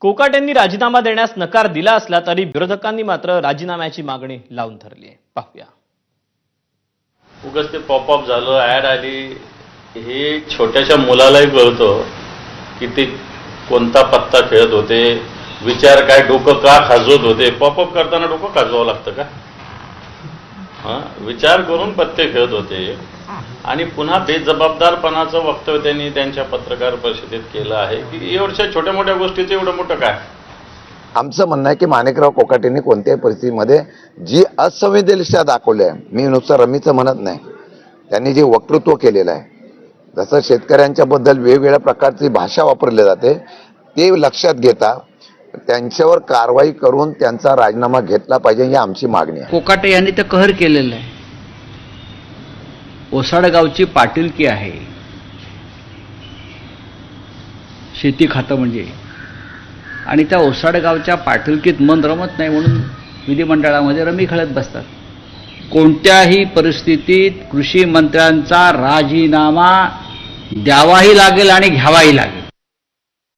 कोकाटेंनी राजीनामा देण्यास नकार दिला असला तरी विरोधकांनी मात्र राजीनाम्याची मागणी लावून धरली आहे. पाहूया. उगाच ते पॉपअप झालं ॲड आली. हे छोट्याशा मुलालाही कळतं की ते कोणता पत्ता खेळत होते विचार काय डोकं का खाजवत होते? पॉपअप करताना डोकं खाजवावं लागतं का? विचार करून पत्ते खेळत होते. आणि पुन्हा बेजबाबदारपणाचं वक्तव्य त्यांनी त्यांच्या पत्रकार परिषदेत केलं आहे की एवढ्या छोट्या मोठ्या गोष्टीचं एवढं मोठं काय? आमचं म्हणणं आहे की माणिकराव कोकाटेंनी कोणत्याही परिस्थितीमध्ये जी असंवेदनशीलता दाखवली आहे मी नुसतं रमीचं म्हणत नाही. त्यांनी जे वक्तृत्व केलेलं आहे जसं शेतकऱ्यांच्या बद्दल वेगवेगळ्या प्रकारची भाषा वापरली जाते ते लक्षात घेता त्यांच्यावर कारवाई करून त्यांचा राजीनामा घेतला पाहिजे ही आमची मागणी आहे. कोकाटे यांनी तर कहर केलेलं आहे. ओसाडगावची पाटीलकी आहे. शेती खातं म्हणजे. आणि त्या ओसाडगावच्या पाटीलकीत मन रमत नाही म्हणून विधिमंडळामध्ये रमी खेळत बसतात. कोणत्याही परिस्थितीत कृषी मंत्र्यांचा राजीनामा द्यावाही लागेल आणि घ्यावाही लागेल.